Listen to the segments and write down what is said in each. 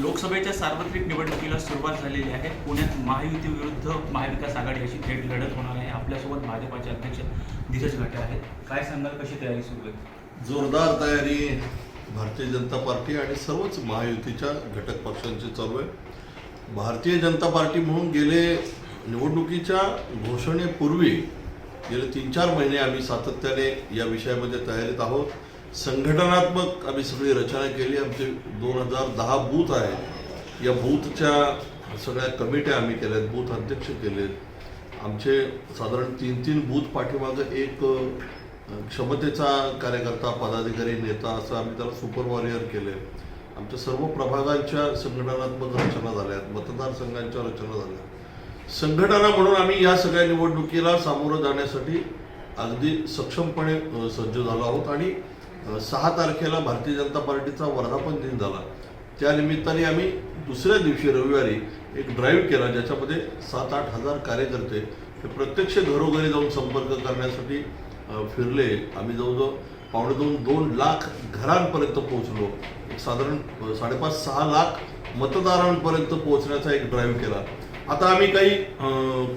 लोकसभेच्या सार्वत्रिक निवडणुकीला सुरुवात झालेली आहे. पुण्यात महायुती विरुद्ध महाविकास आघाडी अशी थेट लढत होणार आहे. आपल्यासोबत भाजपाचे अध्यक्ष धीरज घाटे आहेत. काय सांगाल कशी तयारी सुरू आहे? जोरदार तयारी भारतीय जनता पार्टी आणि सर्वच महायुतीच्या घटक पक्षांची चालू आहे. भारतीय जनता पार्टी म्हणून गेले निवडणुकीच्या घोषणेपूर्वी गेले तीन चार महिने आम्ही सातत्याने या विषयामध्ये तयारीत आहोत. संघटनात्मक आम्ही सगळी रचना केली. आमचे दोन हजार दहा बूथ आहेत. या बूथच्या सगळ्या कमिट्या आम्ही केल्या आहेत बूथ अध्यक्ष केलेत. आमचे साधारण तीन तीन बूथ पाठीमागं एक क्षमतेचा कार्यकर्ता पदाधिकारी नेता असं आम्ही त्याला सुपर वॉरियर केले. आमच्या सर्व प्रभागांच्या संघटनात्मक रचना झाल्या. आहेत मतदारसंघांच्या रचना झाल्या. संघटना म्हणून आम्ही या सगळ्या निवडणुकीला सामोरं जाण्यासाठी अगदी सक्षमपणे सज्ज झालो आहोत. आणि सहा तारखेला भारतीय जनता पार्टीचा वर्धापन दिन झाला. त्यानिमित्ताने आम्ही दुसऱ्या दिवशी रविवारी एक ड्राईव्ह केला ज्याच्यामध्ये सात आठ हजार कार्यकर्ते हे प्रत्यक्ष घरोघरी जाऊन संपर्क करण्यासाठी फिरले. आम्ही जवळजवळ पावणे दोन दोन लाख घरांपर्यंत पोहोचलो. एक साधारण साडेपाच सहा लाख मतदारांपर्यंत पोहोचण्याचा एक ड्राईव्ह केला. आता आम्ही काही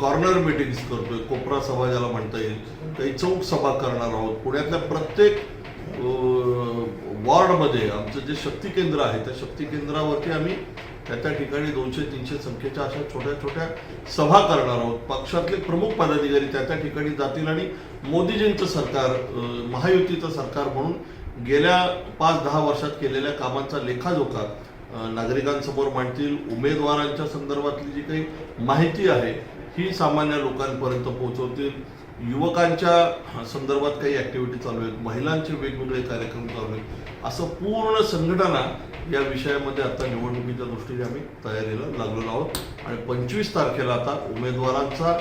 कॉर्नर मिटिंग्स करतोय. कोपरा सभा ज्याला म्हणता येईल काही चौक सभा करणार आहोत. पुण्यातल्या प्रत्येक वॉर्डमध्ये आमचं जे शक्ती केंद्र आहे त्या शक्ती केंद्रावरती आम्ही त्या त्या ठिकाणी दोनशे तीनशे संख्येच्या अशा छोट्या छोट्या सभा करणार आहोत. पक्षातले प्रमुख पदाधिकारी त्या त्या ठिकाणी जातील आणि मोदीजींचं सरकार महायुतीचं सरकार म्हणून गेल्या पाच दहा वर्षात केलेल्या कामांचा लेखाजोखा नागरिकांसमोर मांडतील. उमेदवारांच्या संदर्भातली जी काही माहिती आहे ही सामान्य लोकांपर्यंत पोहोचवतील. युवकांच्या संदर्भात काही ॲक्टिव्हिटी चालू आहेत महिलांचे वेगवेगळे कार्यक्रम चालू आहेत. असं पूर्ण संघटना या विषयामध्ये आता निवडणुकीच्या दृष्टीने आम्ही तयारीला लागलेलो आहोत. आणि पंचवीस तारखेला आता उमेदवारांचा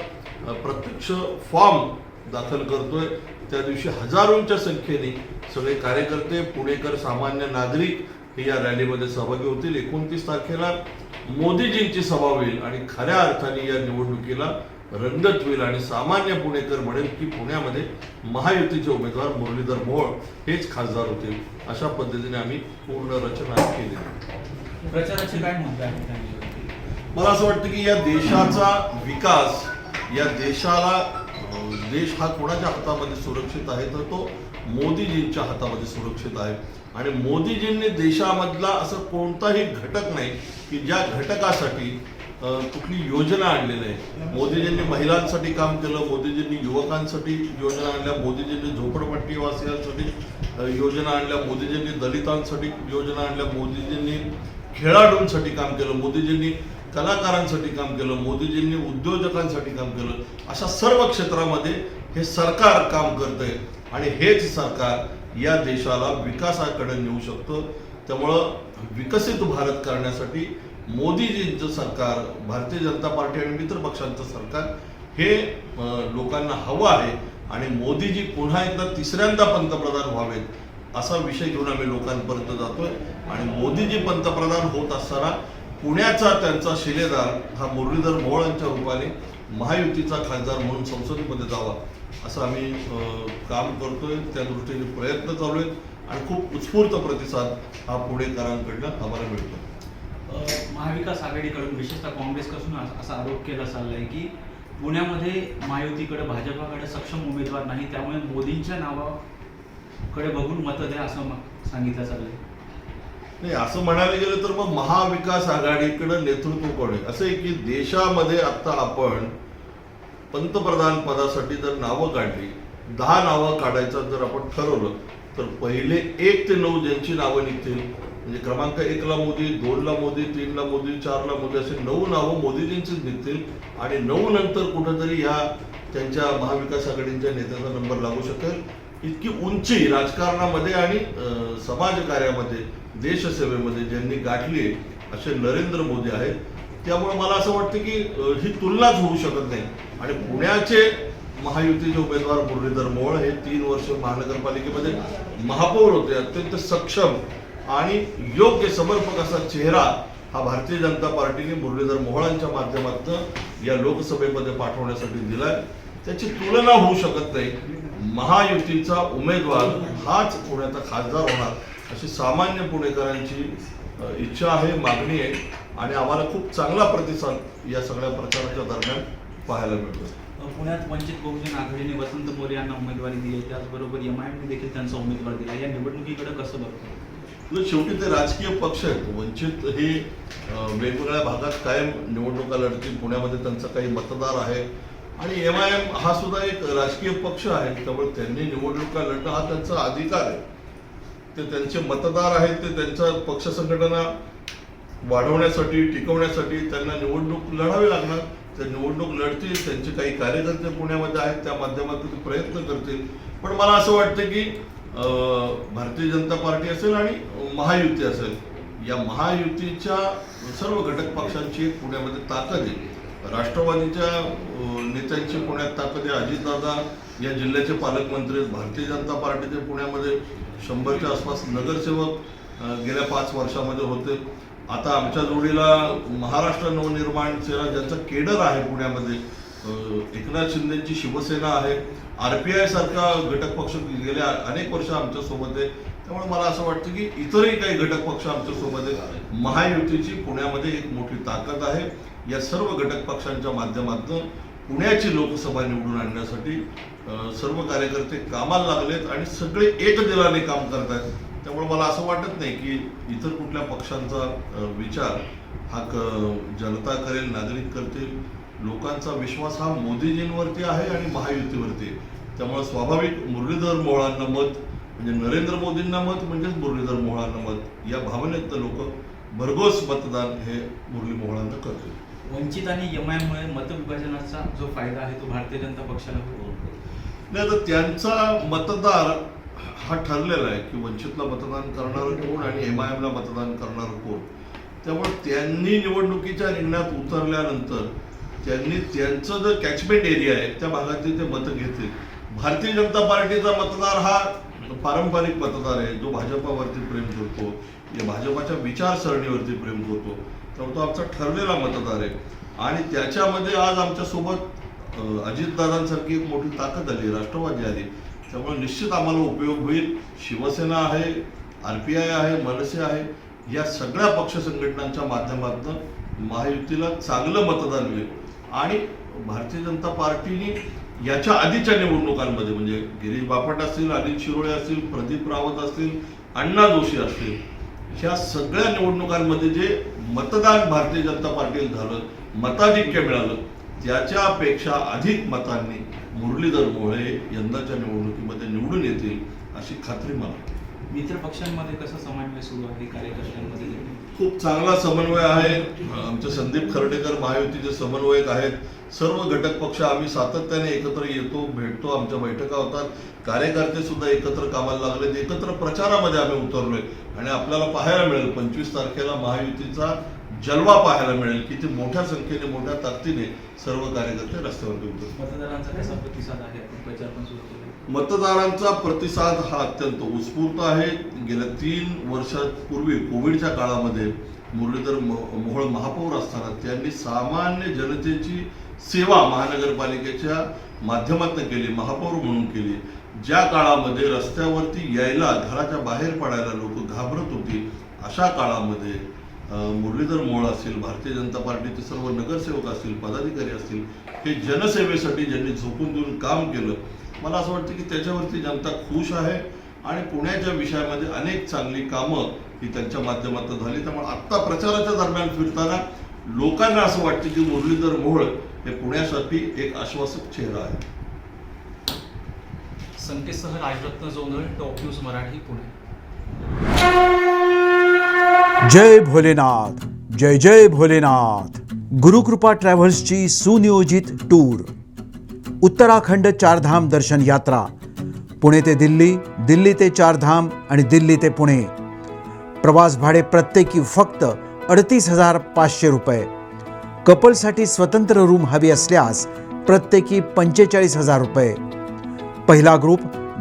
प्रत्यक्ष फॉर्म दाखल करतोय. त्या दिवशी हजारोंच्या संख्येने सगळे कार्यकर्ते पुणेकर सामान्य नागरिक हे या रॅलीमध्ये सहभागी होतील. एकोणतीस तारखेला मोदीजींची सभा होईल आणि खऱ्या अर्थाने या निवडणुकीला रंगत होईल आणि सामान्य पुणेकर म्हणेल की पुण्यामध्ये महायुतीचे उमेदवार मुरलीधर मोहोळ हेच खासदार होतील अशा पद्धतीने आम्ही पूर्ण रचना केली. प्रचाराचे काय? मला असं वाटतं की या देशाचा विकास या देशाला देश हा कोणाच्या हातामध्ये सुरक्षित आहे तर तो मोदीजींच्या हातामध्ये सुरक्षित आहे आणि मोदीजींनी देशामधला असं कोणताही घटक नाही की ज्या घटकासाठी कुठली योजना आणलेली आहे? मोदीजींनी महिलांसाठी काम केलं मोदीजींनी युवकांसाठी योजना आणल्या मोदीजींनी झोपडपट्टी वासियांसाठी योजना आणल्या मोदीजींनी दलितांसाठी योजना आणल्या मोदीजींनी खेळाडूंसाठी काम केलं मोदीजींनी कलाकारांसाठी काम केलं मोदीजींनी उद्योजकांसाठी काम केलं. अशा सर्व क्षेत्रामध्ये हे सरकार काम करतंय आणि हेच सरकार या देशाला विकासाकडे नेऊ शकतं. त्यामुळं विकसित भारत करण्यासाठी मोदीजींचं सरकार भारतीय जनता पार्टी आणि मित्र पक्षांचं सरकार हे लोकांना हवं आहे आणि मोदीजी पुन्हा एकदा तिसऱ्यांदा पंतप्रधान व्हावेत असा विषय घेऊन आम्ही लोकांपर्यंत जातोय. आणि मोदीजी पंतप्रधान होत असताना पुण्याचा त्यांचा शिलेदार हा मुरलीधर मोहोळ यांच्या रूपाने महायुतीचा खासदार म्हणून संसदेमध्ये जावा असं आम्ही काम करतोय. त्या दृष्टीने प्रयत्न चालू आहेत आणि खूप उत्स्फूर्त प्रतिसाद हा पुणेकरांकडनं आम्हाला मिळतो महाविकास आघाडीकडून विशेषतः काँग्रेसकडून असा आरोप केला चाललाय की पुण्यामध्ये महायुतीकडे भाजपाकडे सक्षम उमेदवार नाही त्यामुळे मोदींच्या नावाकडे बघून मतं द्या असं सांगितलं सांगितलं चाललंय. नाही असं म्हणायला गेलं तर मग महाविकास आघाडीकडे नेतृत्व कोण आहे? असं आहे की देशामध्ये आता आपण पंतप्रधान पदासाठी जर नावं काढली दहा नावं काढायचं जर आपण ठरवलं तर पहिले एक ते नऊ ज्यांची नावं निघतील म्हणजे क्रमांक एकला मोदी दोनला मोदी तीनला मोदी चारला मोदी असे नऊ नावं मोदीजींचीच निघतील आणि नऊ नंतर कुठंतरी ह्या त्यांच्या महाविकास आघाडीच्या नेत्याचा नंबर लागू शकेल. इतकी उंची राजकारणामध्ये आणि अं, समाजकार्यामध्ये देशसेवेमध्ये ज्यांनी गाठली असे नरेंद्र मोदी आहेत. त्यामुळे मला असं वाटतं की ही तुलनाच होऊ शकत नाही. आणि पुण्याचे महायुतीचे उमेदवार मुरलीधर मोहोळ हे तीन वर्ष महानगरपालिकेमध्ये महापौर होते अत्यंत सक्षम आणि योग्य समर्पक असा चेहरा हा भारतीय जनता पार्टीने मुरलीधर मोहळांच्या माध्यमातून या लोकसभेमध्ये पाठवण्यासाठी दिलाय. त्याची तुलना होऊ शकत नाही. महायुतीचा उमेदवार हाच पुण्याचा खासदार होणार अशी सामान्य पुणेकरांची इच्छा आहे मागणी आहे. आणि आम्हाला खूप चांगला प्रतिसाद या सगळ्या प्रचाराच्या दरम्यान पाहायला मिळतो पुण्यात वंचित बहुजन आघाडीने वसंत मोरे यांना उमेदवारी दिली त्याचबरोबर एम आय देखील त्यांचा उमेदवार दिला या निवडणुकीकडे कसं बघतो? म्हणजे शेवटी ते राजकीय पक्ष आहेत. वंचित हे वेगवेगळ्या भागात कायम निवडणुका लढतील. पुण्यामध्ये त्यांचा काही मतदार आहे. आणि एम आय एम हा सुद्धा एक राजकीय पक्ष आहे. त्यामुळे त्यांनी निवडणुका लढणं हा त्यांचा अधिकार आहे. ते त्यांचे मतदार आहेत. ते त्यांचा पक्ष संघटना वाढवण्यासाठी टिकवण्यासाठी त्यांना निवडणूक लढावी लागणार. ते निवडणूक लढतील. त्यांचे काही कार्यकर्ते पुण्यामध्ये आहेत. त्या माध्यमातून ते प्रयत्न करतील. पण मला असं वाटतं की भारतीय जनता पार्टी असेल आणि महायुती असेल या महायुतीच्या सर्व घटक पक्षांची पुण्यामध्ये ताकद आहे. राष्ट्रवादीच्या नेत्यांची पुण्यात ताकद आहे. अजितदादा या जिल्ह्याचे पालकमंत्री भारतीय जनता पार्टीचे पुण्यामध्ये शंभरच्या आसपास नगरसेवक गेल्या पाच वर्षामध्ये होते. आता आमच्या जोडीला महाराष्ट्र नवनिर्माण सेना ज्यांचा केडर आहे पुण्यामध्ये एकनाथ शिंदेची शिवसेना आहे. आर पी आय सारखा घटक पक्ष गेल्या अनेक वर्ष आमच्यासोबत आहे. त्यामुळे मला असं वाटतं की इतरही काही घटक पक्ष आमच्यासोबत आहे महायुतीची पुण्यामध्ये एक मोठी ताकद आहे. या सर्व घटक पक्षांच्या माध्यमातून पुण्याची लोकसभा निवडून आणण्यासाठी सर्व कार्यकर्ते कामाला लागलेत आणि सगळे एक दिलाने काम करत आहेत. त्यामुळे मला असं वाटत नाही की इतर कुठल्या पक्षांचा विचार हा क- जनता करेल नागरिक करतील. लोकांचा विश्वास हा मोदीजींवरती आहे आणि महायुतीवरती आहे. त्यामुळे स्वाभाविक मुरलीधर मोहळांना मत म्हणजे नरेंद्र मोदींना मत म्हणजेच मुरलीधर मोहळांना मत या भावनेत लोक भरघोस मतदान हे मुरली मोहळांना करतील. वंचित आणि एम आय मुळे मतविभाजनाचा जो फायदा आहे तो भारतीय जनता पक्षाला होतो. नाही तर त्यांचा मतदार हा ठरलेला आहे की वंचितला मतदान करणारं कोण आणि एम आय एमला मतदान करणारं कोण. त्यामुळे त्यांनी निवडणुकीच्या रिंगणात उतरल्यानंतर त्यांनी त्यांचं जो कॅचमेंट एरिया आहे त्या भागातले ते मतं घेतील. भारतीय जनता पार्टीचा मतदार हा पारंपरिक मतदार आहे जो भाजपावरती प्रेम करतो. या भाजपाच्या विचारसरणीवरती प्रेम करतो. तर तो आमचा ठरलेला मतदार आहे. आणि त्याच्यामध्ये आज आमच्यासोबत अजितदादांसारखी एक मोठी ताकद आली राष्ट्रवादी आली. त्यामुळे निश्चित आम्हाला उपयोग होईल. शिवसेना आहे आर पी आय आहे मनसे आहे या सगळ्या पक्ष संघटनांच्या माध्यमातून महायुतीला चांगलं मतदान मिळेल. आणि भारतीय जनता पार्टीने याच्या आधीच्या निवडणुकांमध्ये म्हणजे गिरीश बापट असतील अनिल शिरोळे असतील प्रदीप रावत असतील अण्णा जोशी असतील ह्या सगळ्या निवडणुकांमध्ये जे मतदान भारतीय जनता पार्टीला झालं मताधिक्य मिळालं त्याच्यापेक्षा अधिक मतांनी मुरलीधर मोहळे यंदाच्या निवडणुकीमध्ये निवडून येतील अशी खात्री मला मित्र पक्षांमध्ये कसं समन्वय सुरू आहे कार्यकर्त्यांमध्ये? खूप चांगला समन्वय आहे. आमचे संदीप खर्डेकर महायुतीचे समन्वयक आहेत. सर्व घटक पक्ष आम्ही सातत्याने एकत्र येतो भेटतो आमच्या बैठका होतात. कार्यकर्ते सुद्धा एकत्र कामाला लागलेत. एकत्र प्रचारामध्ये आम्ही उतरलोय. आणि आपल्याला पाहायला मिळेल पंचवीस तारखेला महायुतीचा जलवा पाहायला मिळेल किती मोठ्या संख्येने मोठ्या ताकदीने सर्व कार्यकर्ते रस्त्यावरती उतरतात. मतदारांचा कसा प्रतिसाद आहे? प्रचार पण सुरू केला. मतदारांचा प्रतिसाद हा अत्यंत उत्स्फूर्त आहे. गेल्या तीन वर्षापूर्वी कोविडच्या काळामध्ये मुरलीधर मो- मोहोळ महापौर असताना त्यांनी सामान्य जनतेची सेवा महानगरपालिकेच्या माध्यमातून केली महापौर म्हणून केली. ज्या काळामध्ये रस्त्यावरती यायला घराच्या बाहेर पडायला लोक घाबरत होती अशा काळामध्ये मुरलीधर मोळ असतील भारतीय जनता पार्टीचे सर्व नगरसेवक असतील पदाधिकारी असतील हे जनसेवेसाठी ज्यांनी झोकून देऊन काम केलं मला असं वाटतं की त्याच्यावरती जनता खुश आहे आणि पुण्याच्या विषयामध्ये अनेक चांगली कामं ही त्यांच्या माध्यमातून झाली. त्यामुळे आत्ता प्रचाराच्या दरम्यान फिरताना लोकांना असं वाटतं की मुरलीधर मोहोळ हे पुण्यासाठी एक आश्वासक चेहरा आहे. संकेतसह राजरत्न जोंधळ टॉप न्यूज मराठी पुणे. जय भोलेनाथ जय जय भोलेनाथ. गुरुकृपा ट्रॅव्हल्सची सुनियोजित टूर. उत्तराखंड चारधाम दर्शन यात्रा. पुणे ते दिल्ली दिल्ली ते चारधाम आणि दिल्ली ते पुणे. प्रवास भाडे प्रत्येकी फक्त अडतीस हजार पाचशे रुपये. कपलसाठी स्वतंत्र रूम हवी असल्यास प्रत्येकी पंचेचाळीस हजार रुपये. पहिला ग्रुप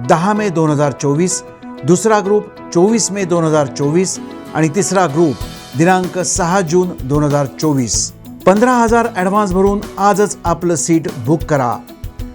दहा मे दोन हजार चोवीस दुसरा ग्रुप चोवीस मे दोन हजार चोवीस आणि तिसरा ग्रुप दिनांक सहा जून दोन हजार चोवीस. पंधरा हजार ॲडव्हान्स भरून आजच आपलं सीट बुक करा.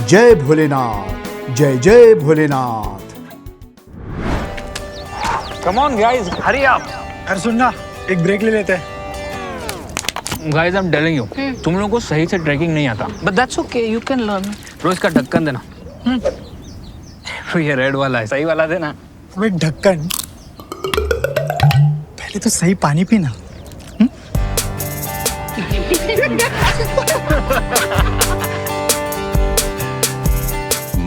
जय भोलेनाथ जय जय Bholenath. Come on guys hurry up अरे सुन ना एक ब्रेक ले लेते हैं। Guys I am telling you तुम लोगों को सही से ट्रैकिंग नहीं आता। But that's okay you can learn रोज का ढक्कन देना। तो ये रेड वाला है। सही वाला देना। अबे ढक्कन पहले तो सही पानी पीना।